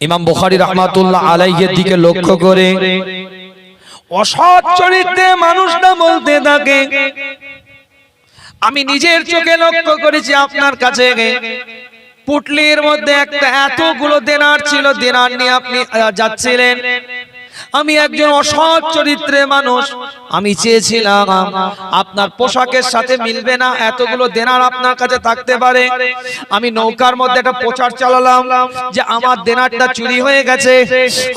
ইমাম বুখারী রহমাতুল্লাহ আলাইহির দিকে লক্ষ্য করে, অসৎ চরিত্রে মানুষটা বলতে থাকে। আমি নিজের চোখে লক্ষ্য করেছি আপনার কাছে। পুটলির মধ্যে একটা এতগুলো দেনার ছিল, দেনার নিয়ে আপনি যাচ্ছিলেন। আমি একজন অসৎ চরিত্রে মানুষ। আমি চেয়েছিলাম আপনার পোশাকের সাথে মিলবে না, এতগুলো দেনার আপনার কাছে থাকতে পারে। আমি নৌকার মধ্যে একটা প্রচার চালালাম যে আমার দেনারটা চুরি হয়ে গেছে,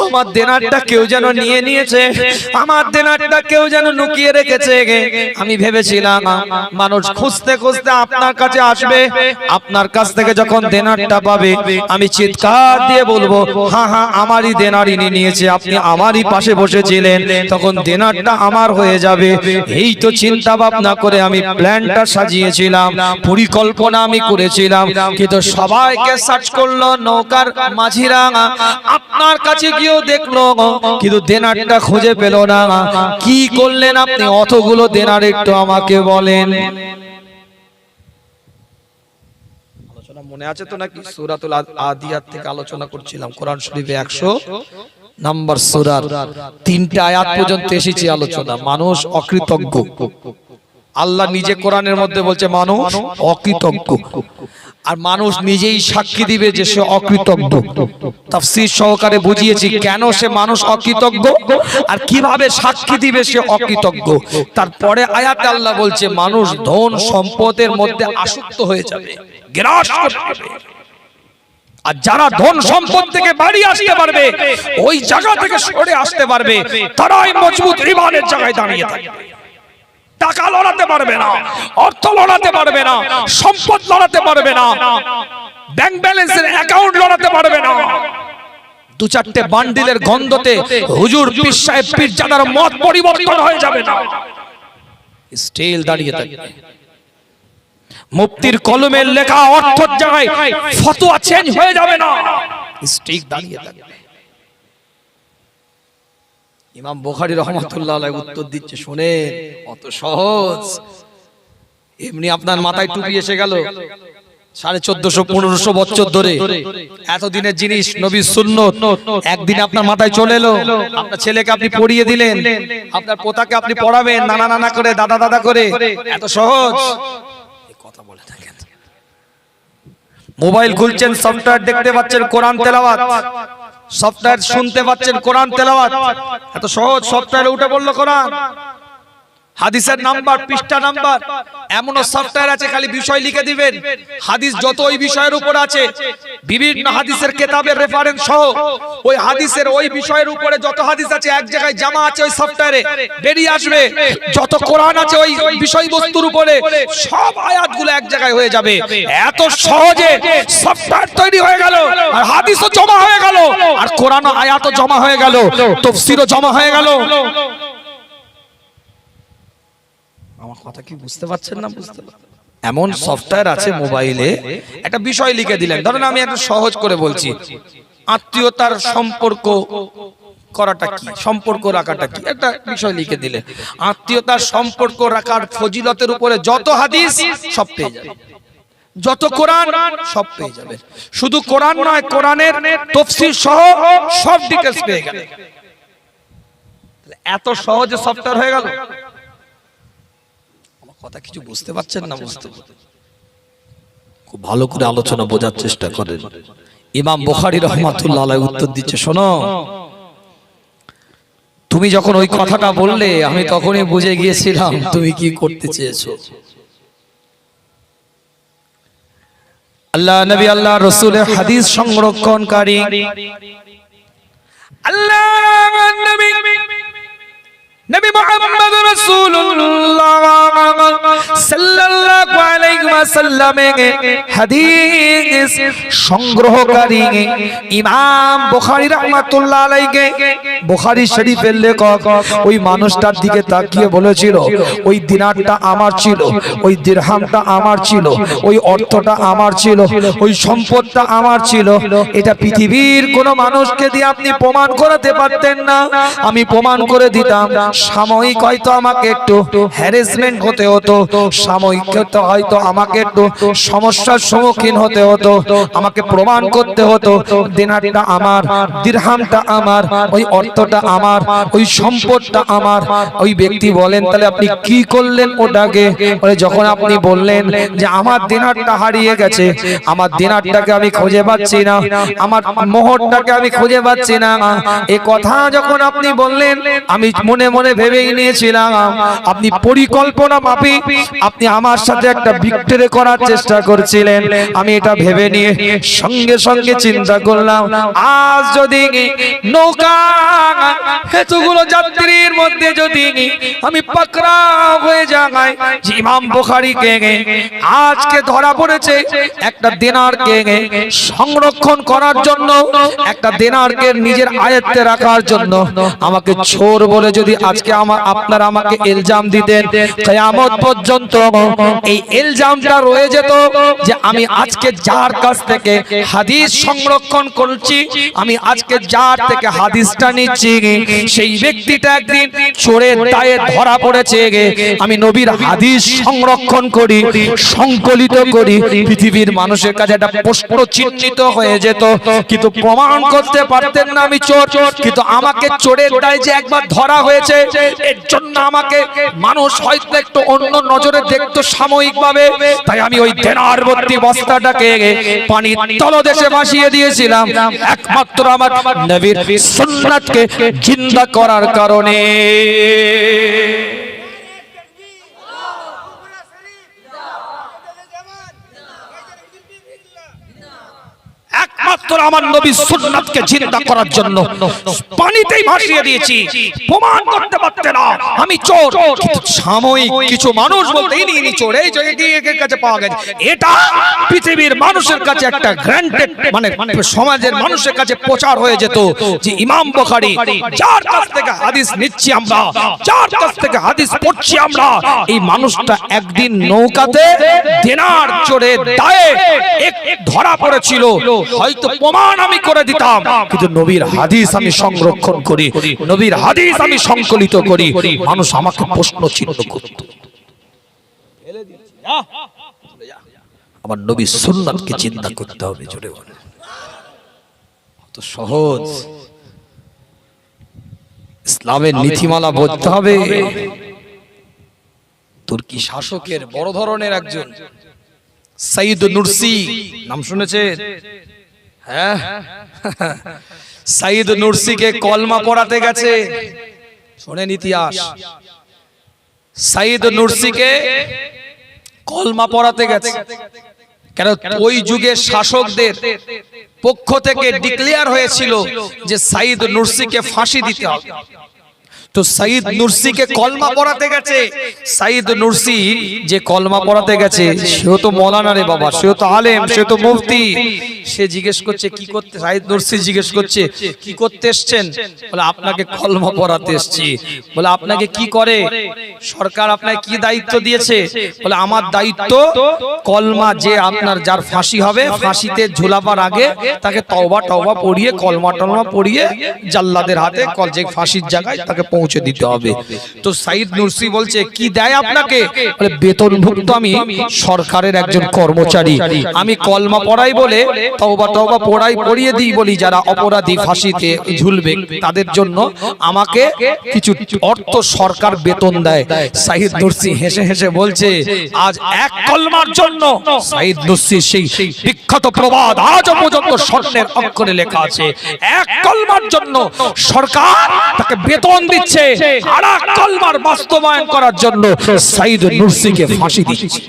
আমার দেনারটা কেউ যেন নিয়ে নিয়েছে, আমার দেনারটা কেউ যেন লুকিয়ে রেখেছে। আমি ভেবেছিলাম মানুষ খুঁজতে খুঁজতে আপনার কাছে আসবে, আপনার কাছ থেকে যখন দেনারটা পাবে, আমি চিৎকার দিয়ে বলব হ্যাঁ হ্যাঁ আমারই দেনার ইনি নিয়েছে, আপনি আমারই পাশে বসেছিলেন, তখন দেনারটা আমার হয়ে যাবে। এই তো চিন্তা ভাবনা করে আমি প্ল্যানটা সাজিয়েছিলাম, পরিকল্পনা আমি করেছিলাম, কিন্তু সবাইকে সার্চ করল নৌকার মাঝিরা আপনার কাছে গিয়েও দেখল, কিন্তু দেনারটা খুঁজে পেল না। কি করলেন আপনি? অতগুলো দেনার একটু আমাকে বলেন। মনে আছে তো নাকি? সূরাতুল আদ- আদিয়াত থেকে আলোচনা করছিলাম, কোরআন শরীফে 100 নাম্বার সূরার তিনটা আয়াত পর্যন্ত এসেছি আলোচনা। মানুষ অকৃতজ্ঞ। আল্লাহ নিজে কোরআনের মধ্যে বলছে, মানুষ অকৃতজ্ঞ। আর মানুষ নিজেই সাক্ষী দিবে যে সে অকৃতজ্ঞ। তাফসীর সহকারে বুঝিয়েছি, কেন সে মানুষ অকৃতজ্ঞ আর কীভাবে সাক্ষী দিবে সে অকৃতজ্ঞ। তারপরে আয়াতে আল্লাহ বলছে, মানুষ ধন সম্পদের মধ্যে আসক্ত হয়ে যাবে, গ্রাস করবে আর যারা ধন সম্পদ থেকে বাড়ি আসতে পারবে ওই জায়গা থেকে সরে আসতে পারবে তারাই মজবুত ইমানের জায়গায় দাঁড়িয়ে থাকবে টাকা লড়াতে পারবে না অর্থ লড়াতে পারবে না সম্পদ লড়াতে পারবে না ব্যাংক ব্যালেন্সের অ্যাকাউন্ট লড়াতে পারবে না। দু চারটে বান্ডিলের গন্ধতে হুজুর পীর সাহেব পীর জাদার মত পরিবর্তন হয়ে যাবে না। স্টিল দাঁড়িয়ে থাকবে মুফতির কলমের লেখা অর্থ জায়গায় ফতোয়া চেঞ্জ হয়ে যাবে না। স্টিক দাঁড়িয়ে থাকবে। ইমাম বুখারী রহমাতুল্লাহ আলাইহি উত্তর দিচ্ছে, শুনেন, অত সহজ। এমনি আপনার মাথায় টুপি এসে গেল। সাড়ে চোদ্দশো, পনেরোশো বছর ধরে এতদিনের জিনিস নবীর সুন্নত, একদিন আপনার মাথায় চলে এলো। আপনার ছেলেকে আপনি পড়িয়ে দিলেন। আপনার পোতাকে আপনি পড়াবেন, নানা নানা করে, দাদা দাদা করে। এত সহজ এই কথা বলে থাকেন মোবাইল খুলছেন, সফটওয়্যার দেখতে পাচ্ছেন, কোরআন তেলাওয়াত। সফটওয়্যার শুনতে পাচ্ছেন, কোরআন তেলাওয়াত। এত সহজ সফটওয়্যার উঠে বলল কোরআন। হাদিসের নাম্বার পৃষ্ঠা নাম্বার এমনও সফটওয়্যার আছে খালি বিষয় লিখে দিবেন। হাদিস যত ওই বিষয়ের উপর আছে বিভিন্ন হাদিসের কেতাবের রেফারেন্স সহ ওই হাদিসের ওই বিষয়ের উপরে যত হাদিস আছে এক জায়গায় জামা আছে ওই সফটওয়্যারে বেরিয়ে আসবে। যত কোরআন আছে ওই বিষয়বস্তুর উপরে সব আয়াতগুলো এক জায়গায় হয়ে যাবে। এত সহজে সফটওয়্যার তৈরি হয়ে গেল আর হাদিসও জমা হয়ে গেল আর কোরআন আয়াতও জমা হয়ে গেল। তফসিরও জমা হয়ে গেল। আমার কথা কি বুঝতে পারছেন না বুঝতে এমন সফটওয়্যার আছে মোবাইলে একটা বিষয় লিখে দিলেন। ধরেন আমি একটু সহজ করে বলছি। আত্মীয়তার সম্পর্ক করাটা কি? সম্পর্ক রাখাটা কি? একটা বিষয় লিখে দিলে আত্মীয়তার সম্পর্ক রাখার ফজিলতের উপরে যত হাদিস সব পেয়ে যাবে। যত কোরআন সব পেয়ে যাবে। শুধু কোরআন নয় কোরআনের তফসির সহ সব ডিটেলস পেয়ে গেলে এত সহজে সফটওয়্যার হয়ে গেল? কথা কিছু বুঝতে পারছেন না বুঝতে খুব ভালো করে আলোচনা বোঝার চেষ্টা করেন। ইমাম বুখারী রহমাতুল্লাহ আলাইহি উত্তর দিচ্ছে শোনো। তুমি যখন ওই কথাটা বললে আমি তখনই বুঝে গিয়েছিলাম তুমি কি করতে চেয়েছো। আল্লাহ নবী আল্লাহ রসুলের হাদিস সংরক্ষণকারী। আল্লাহ নবী। নবী মুহাম্মদ রাসূলুল্লাহ সাল্লাল্লাহু আলাইহি ওয়াসাল্লামের হাদিস সংগ্রহকারী ইমাম বুখারী রাহমাতুল্লাহ আলাইহি বুখারী শরীফের লেখক ওই মানুষটার দিকে তাকিয়ে বলেছিল, ওই দিনারটা আমার ছিল, ওই দিরহামটা আমার ছিল, ওই অর্থটা আমার ছিল, ওই সম্পদটা আমার ছিল। এটা পৃথিবীর কোন মানুষকে দিয়ে আপনি প্রমাণ করাতে পারতেন না। আমি প্রমাণ করে দিতাম সাময়িক হয়তো আমাকে একটু হ্যারাসমেন্ট হতে হতো, সাময়িক হয়তো আমাকে একটু সমস্যার সম্মুখীন হতে হতো, আমাকে প্রমাণ করতে হতো, দিনারটা আমার দিরহামটা আমার, ওই অর্থটা আমার, ওই সম্পদটা আমার। ওই ব্যক্তি বলেন, তাহলে আপনি কি করলেন ওটাকে? যখন আপনি বললেন যে আমার দিনারটা হারিয়ে গেছে, আমার দিনারটাকে আমি খুঁজে পাচ্ছি না, আমার মোহরটাকে আমি খুঁজে পাচ্ছি না, এ কথা যখন আপনি বললেন, আমি মনে মনে ভেবেই নিয়েছিলাম, আপনি পরিকল্পনা মাফি আপনি আমার সাথে একটা বিক্টরে করার চেষ্টা করছিলেন। আমি এটা ভেবে নিয়ে সঙ্গে সঙ্গে চিন্তা করলাম, আজ যদি নৌকা, এতগুলো যাত্রীর মধ্যে যদি আমি পাকড়া হয়ে যাই ইমাম বুখারীকে আজকে ধরা পড়েছে, একটা দেনারকে সংরক্ষণ করার জন্য, একটা দেনারকে নিজের আয়ত্তে রাখার জন্য, আমাকে চোর বলে যদি আজকে আমার আপনারা আমাকে ইলজাম দিতেন। কিয়ামত পর্যন্ত এই ইলজামটা রয়ে যেত যে আমি আজকে যার কাছ থেকে হাদিস সংরক্ষণ করছি, আমি আজকে যার থেকে হাদিসটা নিচ্ছি, সেই ব্যক্তিটা একদিন চোরের দায়ে ধরা পড়েছে। আমি নবীর হাদিস সংরক্ষণ করি, সংকলিত করি, পৃথিবীর মানুষের কাছে একটা প্রশ্ন চিহ্নিত হয়ে যেত, কিন্তু প্রমাণ করতে পারতেন না আমি চোর, কিন্তু আমাকে চোরের দায়ে যে একবার ধরা হয়েছে এর জন্য আমাকে মানুষ হয়তো একটু অন্য নজরে দেখতো সাময়িকভাবে। তাই আমি ওই দেনারবর্তী বস্তাটাকে পানির তলদেশে ভাসিয়ে দিয়েছিলাম। একমাত্র আমার নবীর সুন্নাতকে জিন্দা করার কারণে। একমাত্র আমার নবী সুন্নাতকে জিন্দা করার জন্য পানিতেই ভাসিয়ে দিয়েছি। প্রমাণ করতে পারতে না। আমি চোর। সাময়িক কিছু মানুষ বলতে, ইনি ইনি চোর। এই এর কাছে পাওয়া গেছে। এটা পৃথিবীর মানুষের কাছে একটা গ্র্যান্টেড মানে সমাজের মানুষের কাছে প্রচার হয়ে যেত যে ইমাম বুখারী, যার কাছ থেকে হাদিস নিচ্ছি আমরা, যার কাছ থেকে হাদিস পড়ছি আমরা, এই মানুষটা একদিন নৌকাতে দেনার চোরে দায়ে এক ধরা পড়েছিল। হয়তো প্রমাণ আমি করে দিতাম। কিন্তু নবীর হাদিস আমি সংরক্ষণ করি। নবীর হাদিস আমি সংকলিত করি। মানুষ আমাকে প্রশ্ন চিহ্ন করত আমার নবী সুন্নাতকে চিন্তা করতে হবে জোরে বলে কত সহজ। ইসলামের নীতিমালা বলতে হবে তুর্কি শাসকের বড় ধরনের একজন সাইদ নুরসি। নাম শুনেছেন? হ্যাঁ? সাইদ নুরসিকে কলমা পড়াতে গেছে। শোনেন ইতিহাস। সাইদ নুরসিকে কলমা পড়াতে গেছে। কেন ওই যুগের শাসকদের পক্ষ থেকে ডিক্লেয়ার হয়েছিল যে সাইদ নুরসিকে ফাঁসি দিতে হবে। তো সাইদ নুরসিকে কলমা পড়াতে গেছে। সাইদ নুরসি যে কলমা পড়াতে গেছে সেও তো মৌলানা রে বাবা সেও তো আলেম সে তো মুফতি। সে জিজ্ঞেস করছে, কি করতে সাইদ নুরসি জিজ্ঞেস করছে, কি করতে এসছেন? বলে, আপনাকে কলমা পড়াতে এসছি। বলে, আপনাকে কি করে? সরকার আপনাকে কি দায়িত্ব দিয়েছে? বলে, আমার দায়িত্ব কলমা যে আপনার যার ফাঁসি হবে, ফাঁসিতে ঝুলাবার আগে তাকে তওবা টওবা পড়িয়ে, কলমা টলমা পড়িয়ে জাল্লাদের হাতে কল যে ফাঁসির জায়গায় তাকে পৌঁছে দিতে হবে। তো সাইদ নুরসি বলছে, কি দেয় আপনাকে? বলে, বেতনভুক্ত আমি সরকারের একজন কর্মচারী। আমি কলমা পড়াই বলে পড়িয়ে দিই বলি যারা অপরাধী ফাঁসিতে ঝুলবে, তাদের জন্য আমাকে কিছু অর্থ সরকার বেতন দেয়। হেসে হেসে বলছে, আজ এক কলমার জন্য সেই বিখ্যাত প্রবাদ আজ পর্যন্ত স্বর্ণের অক্ষরে লেখা আছে। এক কলমার জন্য সরকার তাকে বেতন দিচ্ছে আর এক কলমার বাস্তবায়ন করার জন্য নুরসিকে ফাঁসি দিচ্ছে।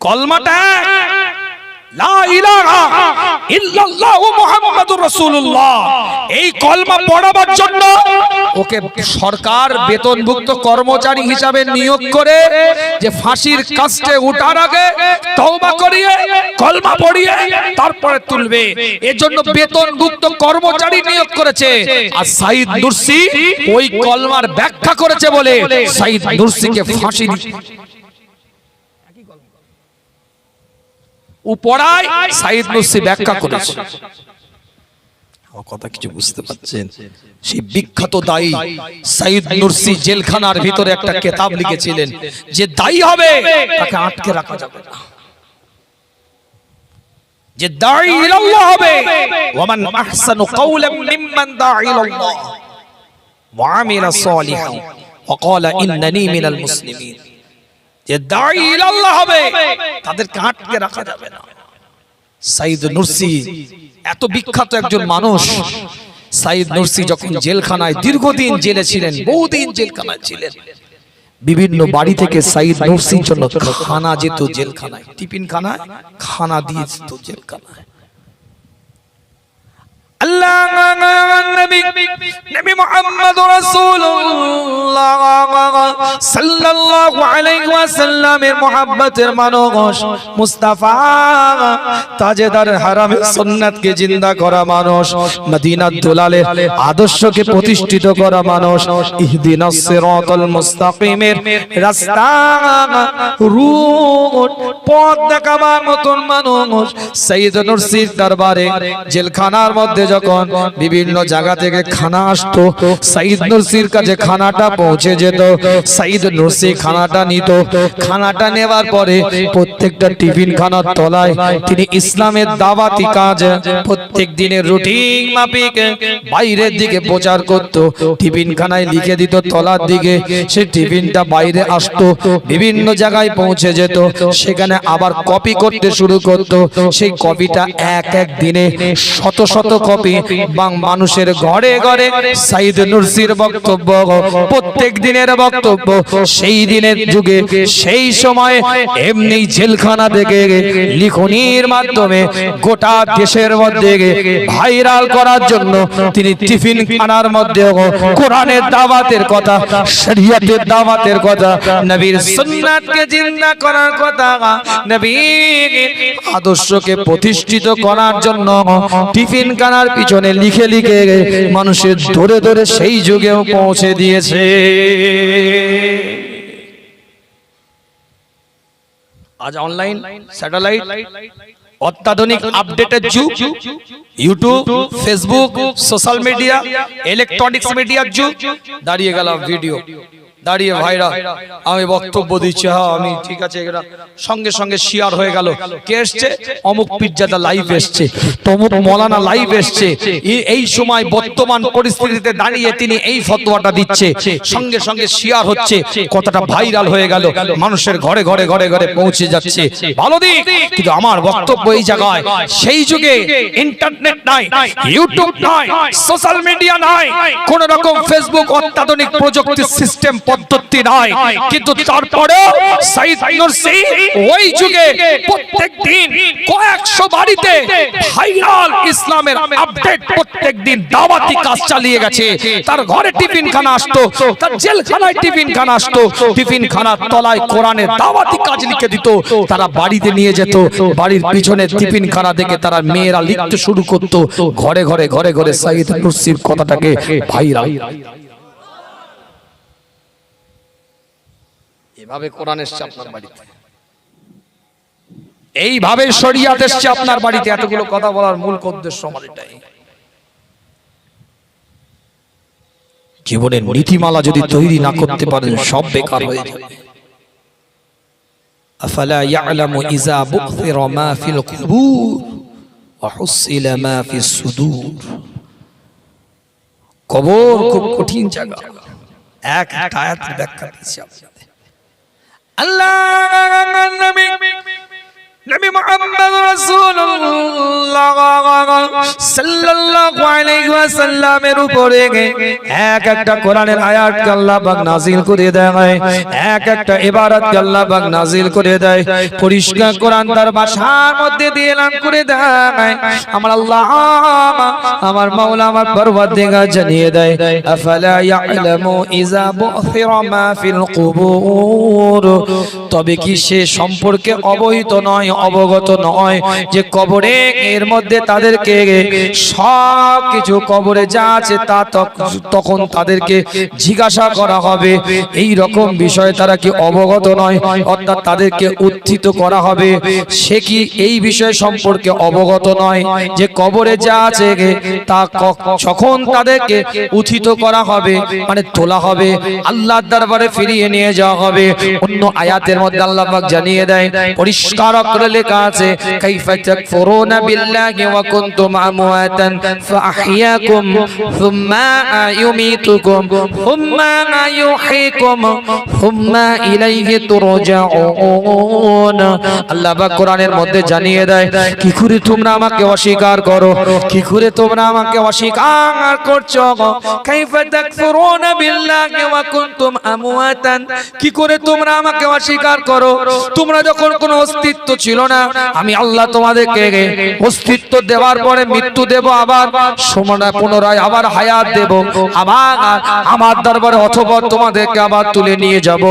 কলমাটা এই কলমা পড়াবার জন্য ওকে সরকার বেতনভুক্ত কর্মচারী হিসাবে নিয়োগ করে যে ফাঁসির কাস্টে উঠার আগে তওবা করিয়ে, কলমা পড়িয়ে তারপরে তুলবে। এজন্য বেতনভুক্ত কর্মচারী নিয়োগ করেছে। আর সাইদ নুরসি ওই কলমার ব্যাখ্যা করেছে বলে সাইদ নুরসিকে ফাঁসি উপরায় সাইদ নুসি ব্যাখ্যা করেছে। কথা কিছু বুঝতে পারছেন? সেই বিখ্যাত দায়ী সাইদ নুরসি জেলখানার ভিতরে একটা কেতাব লিখেছিলেন যে দায়ী হবে তাকে আটকে রাখা যাবে না। যে দায়ী ইলাল্লাহ হবে ওয়ামান আহসানু কাওলাম মিম্মান দা'a ইলাল্লাহ। ওয়া আমিলা সালিহান ওয়া ক্বালা ইন্নানি মিনাল মুসলিমিন। যে দায়ী ইলাল্লাহ হবে তাদেরকে আটকে রাখা যাবে না। সাইদ নুরসি, এত বিখ্যাত একজন মানুষ। সাইদ নুরসি যখন জেলখানায় দীর্ঘদিন জেলে ছিলেন, বহুদিন জেলখানায় ছিলেন, বিভিন্ন বাড়ি থেকে সাইদ নুরসির জন্য খানা যেত জেলখানায়, টিফিন খানায়, খানা দিয়ে যেত জেলখানায়। আদর্শকে প্রতিষ্ঠিত করা মানুষ, ইহদিনাস সিরাতাল মুস্তাকিমের রাস্তা পথ দেখাবার মতন মানুষ সাইয়েদ নুরসির দরবারে জেলখানার মধ্যে যখন বিভিন্ন জায়গা থেকে খানা আসতো, সাইদ নুরসির কাছে খানাটা পৌঁছে যেত। সাইদ নুরসি খানাটা নিত। খানাটা নেবার পরে প্রত্যেকটা টিফিন খানার তলায় তিনি ইসলামের দাওয়াতি কাজ, প্রত্যেক দিনের রুটিন মাফিক বাইরের দিকে প্রচার করত। টিফিন খানায় লিখে দিত তলার দিকে। সেই টিফিনটা বাইরে আসতো, বিভিন্ন জায়গায় পৌঁছে যেত। সেখানে আবার কপি করতে শুরু করত। সেই কপিটা এক এক দিনে শত শত কপি বাং মানুষের ঘরে ঘরে সাইদ নুরসির বক্তব্য, প্রত্যেক দিনের বক্তব্য, সেই দিনের যুগে, সেই সময়, এমনি জেলখানা থেকে লিখনির মাধ্যমে গোটা দেশের মধ্যে ভাইরাল করার জন্য তিনি টিফিন খানার মধ্যে কোরআনের দাওয়াতের কথা, শরীয়তের দাওয়াতের কথা, নবীর সুন্নাতকে জিন্দা করার কথা, নবীর আদর্শকে প্রতিষ্ঠিত করার জন্য টিফিন খানার পিছনে লিখে লিখে মানুষের ধরে ধরে সেই যুগেও পৌঁছে দিয়েছে। আজ অনলাইন স্যাটেলাইট অত্যাধুনিক আপডেটের যুগ YouTube Facebook social media electronics মিডিয়ার যুগ, দাঁড়িয়ে গেল ভিডিও দাঁড়িয়ে ভাইরা আমি বক্তব্য দিচ্ছি হ্যাঁ আমি ঠিক আছে এটা সঙ্গে সঙ্গে শেয়ার হয়ে গেল। কে এসছে? অমুক পিজ্জাদা লাইভ এসছে। তমুক মলানা লাইভ এসছে। এই- এই সময় বর্তমান পরিস্থিতিতে দাঁড়িয়ে তিনি এই ফতোয়াটা দিচ্ছে। সঙ্গে সঙ্গে শেয়ার হচ্ছে। কথাটা ভাইরাল হয়ে গেল। মানুষের ঘরে ঘরে ঘরে ঘরে পৌঁছে যাচ্ছে। ভালো দিক। কিন্তু আমার বক্তব্য এই জায়গায়। সেই যুগে ইন্টারনেট নাই ইউটিউব নাই। সোশ্যাল মিডিয়া নাই। কোন রকম ফেসবুক অত্যাধুনিক প্রযুক্তি সিস্টেম পদ্ধতি নাই কিন্তু তারপরে সাইদ নুরসি ওই যুগে প্রত্যেক দিন কয়েকশো বাড়িতে ভাইরাল ইসলামের আপডেট প্রত্যেক দিন দাওয়াতি কাজ চালিয়ে গেছে। তার ঘরে টিফিন খানা আসতো তার জেলখানায় টিফিন খানা আসতো টিফিন খানার তলায় কোরআনের দাওয়াতি কাজ লিখে দিত তারা বাড়িতে নিয়ে যেত বাড়ির পিছনে টিফিন খানা দেখে তারা মেয়েরা লিখতে শুরু করত। ঘরে ঘরে ঘরে ঘরে সাইদ নুরসির কথাটাকে ভাইরাল। এভাবে কোরআন এসছে আপনার বাড়িতে। এইভাবে শরিয়াত এসছে আপনার বাড়িতে এতগুলো কথা বলার মূল উদ্দেশ্য আমার এটাই। জীবনের নীতিমালা যদি তৈরি না করতে পারেন সব বেকার হয়ে যাবে। افلا يعلم اذا বুকসিরা ما في القبور وحصل ما في الصدور সুদূর। কবর খুব কঠিন জায়গা। এক আয়াত ব্যাখ্যা দিয়েছি আল্লাহ নবী মুহাম্মদ রাসূলুল্লাহ সাল্লাল্লাহু আলাইহি ওয়াসাল্লামের উপরে এক একটা কোরআনের আয়াত আল্লাহ পাক নাযিল করে দেয়। এক একটা ইবারত আল্লাহ পাক নাযিল করে দেয়। পরিষ্কার কোরআন তার ভাষার মধ্যে দিয়ে এলান করে দেয়। আমার আল্লাহ, আমার মাওলা, আমার পরওয়ারদিগার জানিয়ে দেয়, আফালা ইয়ালামু ইযা বুথিরা মা ফিল কুবুর? তবে কি সে সম্পর্কে অবহিত নয়? অবগত নয় যে কবরে এর মধ্যে তাদেরকে সব কিছু কবরে যা আছে তা তখন তাদেরকে জিজ্ঞাসা করা হবে। এই রকম বিষয়ে তারা কি অবগত নয়? অর্থাৎ তাদেরকে উত্থিত করা হবে। সে কি এই বিষয় সম্পর্কে অবগত নয়? যে কবরে যা আছে তা যখন তাদেরকে উত্থিত করা হবে মানে তোলা হবে, আল্লাহর দরবারে ফিরিয়ে নিয়ে যাওয়া হবে। অন্য আয়াতের মধ্যে আল্লাহ জানিয়ে দেয়, পরিষ্কার করে লেখা আছে আমাকে অস্বীকার করো? কি করে তোমরা আমাকে অস্বীকার করছ কাইফা তাকফুরুনা বিল্লাহি ওয়া কুনতুম আমওয়াতান? কি করে তোমরা আমাকে অস্বীকার করো? তোমরা যখন কোনো অস্তিত্ব ছিল না। আমি আল্লাহ তোমাদেরকে অস্তিত্ব দেওয়ার পরে মৃত্যু দেব আবার সময় পুনরায় আবার হায়াত দেব। আবার আমার দরবারে অথবা তোমাদেরকে আবার তুলে নিয়ে যাব।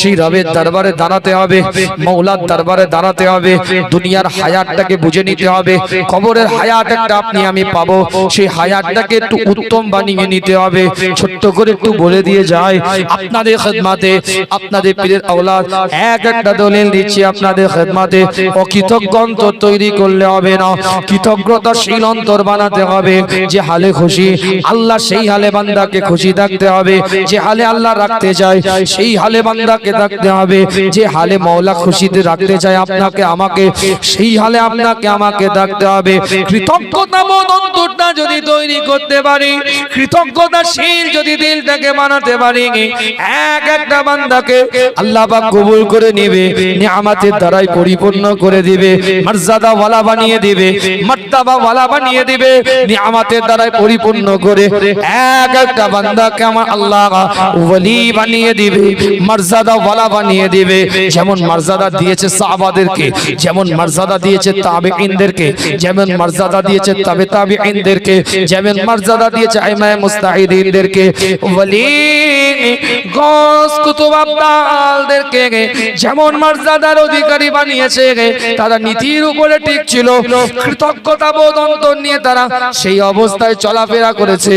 সেই রবের দরবারে দাঁড়াতে হবে, মৌলার দরবারে দাঁড়াতে হবে, দুনিয়ার হায়াতটাকে বুঝে নিতে হবে, কবরের হায়াত একটা আপনি আমি পাবো। সেই হায়াতটাকে একটু উত্তম বানিয়ে নিতে হবে। ছোট্ট করে একটু বলে দিয়ে যায়, আপনাদের খেদমাতে, আপনাদের পীরের আওলাদ, এক একটা দলিল দিচ্ছি আপনাদের খেদমাতে। অকৃতজ্ঞ তৈরি করলে হবে না। কৃতজ্ঞতাশীল অন্তর বানাতে হবে। যে হালে খুশি, আল্লাহ সেই হালে বান্দাকে খুশি থাকতে হবে। যে হালে আল্লাহ রাখতে চায়, সেই হালে বান্দাকে থাকতে হবে। যে হালে মৌলা খুশিতে রাখতে চায় আপনাকে, আমাকে, সেই হালে আপনাকে, আমাকে থাকতে হবে। কৃতজ্ঞতা যদি তৈরি করতে পারি, কৃতজ্ঞতাশীল যদি দিলটাকে বানাতে পারি, এক একটা বান্দাকে আল্লাহ কবুল করে নেবে। দ্বারাই পরিপূর্ণ করে দিবে মর্যাদাওয়ালা বানিয়ে দিবে মর্তাবা ওয়ালা বানিয়ে দিবে, নিয়ামতের দ্বারাই পরিপূর্ণ করে এক একটা বান্দাকে আমার আল্লাহ ওয়ালি বানিয়ে দিবে, মর্যাদা ওয়ালা বানিয়ে দিবে। যেমন মর্যাদা দিয়েছে সাহাবাদেরকে, যেমন মর্যাদা দিয়েছে তাবেঈনদেরকে, যেমন মর্যাদা দিয়েছে তাবে তাবেঈনদেরকে, যেমন মর্যাদা দিয়েছে আইমায়ে মুস্তাহিদিনদেরকে, ওয়ালি গস কুতুব আব্দালদেরকে, যেমন মর্যাদার অধিকারী বানিয়েছে। তারা নীতির উপরে ঠিক ছিল, কৃতজ্ঞতা বোধ অন্তর নিয়ে তারা সেই অবস্থায় চলাফেরা করেছে।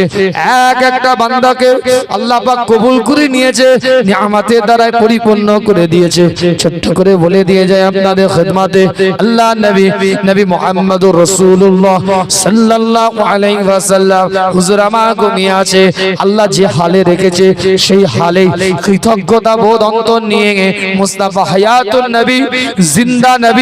এক একটা বান্দাকে আল্লাহ পাক কবুল করে নিয়েছে, নিয়ামতের দ্বারাই পরিপূর্ণ করে দিয়েছে। ছোট্ট করে বলে দিয়ে যায় আপনাদের খেদমাতে, আল্লাহ নবী নবী মুহাম্মদুর রাসূলুল্লাহ সাল্লাল্লাহু আলাইহি ওয়াসাল্লাম, হুজুর আমার ঘুমিয়ে আছে। আল্লাহ যে হালে রেখেছে, সেই হালে কৃতজ্ঞতা বোধ অন্তর নিয়ে মুস্তাফা হায়াতুন নবী, জিন্দা নবী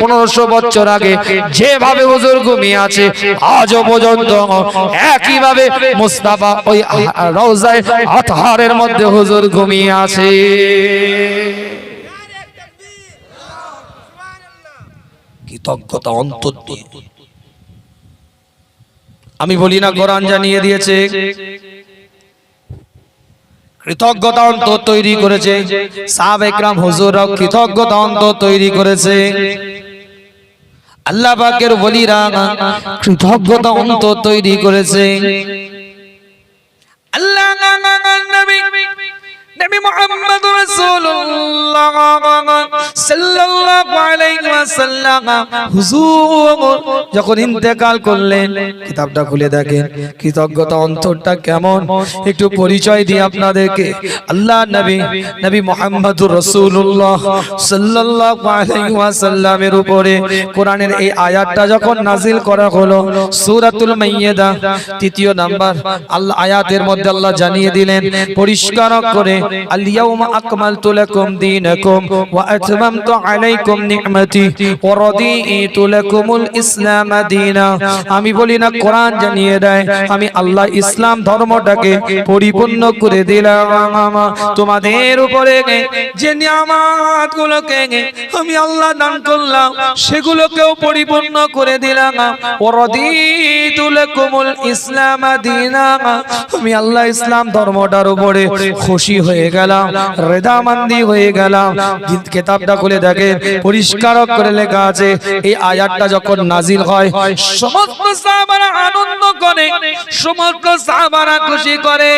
পনেরোশো বছর আগে যেভাবে হুজুর ঘুমিয়ে আছে, আজও পর্যন্ত একইভাবে মুস্তাফা ওই রওজায় মধ্যে হুজুর ঘুমিয়ে আছে। কৃতজ্ঞতা অন্তর আমি বলি না জানিয়ে দিয়েছে কৃতজ্ঞতা অন্তর তৈরি করেছে সাহাব একরাম কৃতজ্ঞতা অন্তর তৈরি করেছে আল্লাহ পাকের বলিরা কৃতজ্ঞতা অন্তর তৈরি করেছে আল্লাহ নবী মুহাম্মদ রাসূলুল্লাহ সাল্লাল্লাহু আলাইহি ওয়াসাল্লাম হুজুর যখন ইন্তেকাল করলেন, কিতাবটা খুলে দেখেন, কৃতজ্ঞতা অন্তরটা কেমন? একটু পরিচয় দিই আপনাদেরকে। আল্লাহ নবী নবী মুহাম্মদুর রাসূলুল্লাহ সাল্লাল্লাহু আলাইহি ওয়াসাল্লামের উপরে কোরআনের এই আয়াতটা যখন নাজিল করা হলো, সূরাতুল মাইয়্যিদা, তৃতীয় নাম্বার, আল্লাহ আয়াতের মধ্যে আল্লাহ জানিয়ে দিলেন, পরিষ্কার করে আল-ইয়াউমা আকমালতু লাকুম দীনাকুম ওয়া আতমামতু আলাইকুম নি'মাতি ওয়া রাদিতু লাকুমুল আমি বলি না, কোরআন জানিয়ে দেয়, আমি আল্লাহ ইসলাম ধর্মটাকে পরিপূর্ণ করে দিলাম। তোমাদের উপরে যে নিয়ামতগুলোকে আমি আল্লাহ দান করলাম, সেগুলোকেও পরিপূর্ণ করে দিলাম। ইসলাম আমি আল্লাহ ইসলাম ধর্মটার উপরে খুশি হয়ে হয়ে গেলাম, রেদামান্দি হয়ে গেলাম। কেতাবটা খুলে দেখে পরিষ্কার করে লেখা আছে, এই আয়াতটা যখন নাজিল হয়, সমস্ত সাহাবারা আনন্দ করে, সমস্ত সাহাবারা খুশি করে।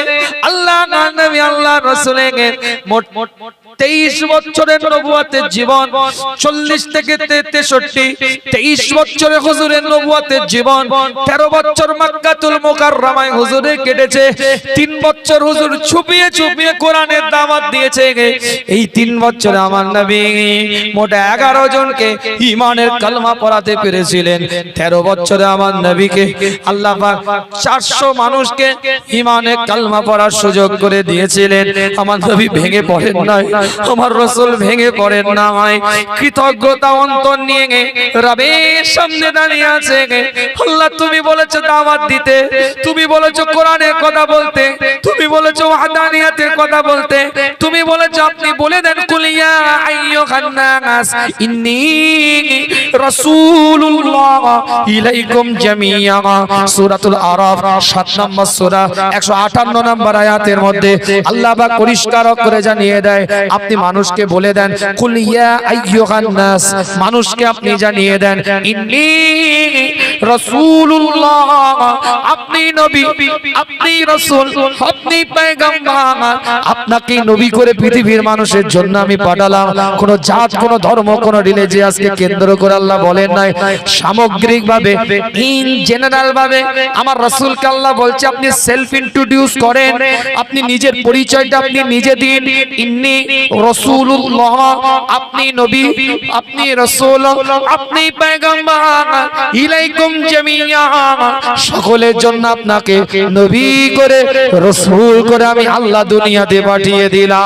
আল্লাহ নবী, আল্লাহ রাসূলের মোট মোট তেইশ বছরের নবুয়াতের জীবন, চল্লিশ থেকে তেষট্টি। তেইশ বছরের হুজুরের নবুয়াতের জীবন, তেরো বছর মাক্কাতুল মোকাররমায় হুজুরে কেটেছে। তিন বছর হুজুর ছুপিয়ে ছুপিয়ে কোরআনের দাওয়াত দিয়েছে এই তিন বছরে আমার নবী মোট এগারো জনকে ইমানের কালমা পড়াতে পেরেছিলেন। তেরো বছরে আমার নবীকে আল্লাহ চারশো মানুষকে ইমানের কালমা পড়ার সুযোগ করে দিয়েছিলেন। আমার নবী ভেঙে পড়েন নাই। আমার রসুল ভেঙে পড়েন না হয়। কৃতজ্ঞতা অন্তর নিয়ে রবের সামনে দাঁড়িয়ে আছে আল্লাহ, তুমি বলেছ দাওয়াত দিতে, তুমি বলেছ কোরআনের কথা বলতে, তুমি বলেছ ওয়াহদানিয়াতের কথা বলতে, তুমি বলেছ আপনি বলে দেন কুলিয়া আইয়ুহান নাস, ইন্নী রাসূলুল্লাহ ইলাইকুম জামিয়া সূরাতুল আরাফ 7 নম্বর সূরা 158 নম্বর আয়াতের মধ্যে আল্লাহ পাক পরিষ্কার করে জানিয়ে দেয় আপনি মানুষকে বলে দেন কুল ইয়া আইয়ুহান নাস মানুষকে আপনি জানিয়ে দেন ইন্নী রাসূলুল্লাহ আপনি নবী আপনি রাসূল আপনি পয়গম্বর আপনাকে নবী করে পৃথিবীর মানুষের জন্য আমি পাঠালাম কোন জাত কোন ধর্ম কোন রিলিজিয়াসকে কেন্দ্র করে আল্লাহ বলেন নাই সামগ্রিক ভাবে ইন জেনারেল ভাবে আমার রাসূলকে আল্লাহ বলছে আপনি সেলফ ইন্ট্রোডিউস করেন আপনি নিজের পরিচয়টা আপনি নিজে দিন ইন্নি রাসূলুল্লাহ, আপনি নবী, আপনি রসুল, আপনি পয়গম্বর, ইলাইকুম জামিয়া। সকলের জন্য আপনাকে নবী করে, রসুল করে আমি আল্লাহ দুনিয়াতে পাঠিয়ে দিলাম।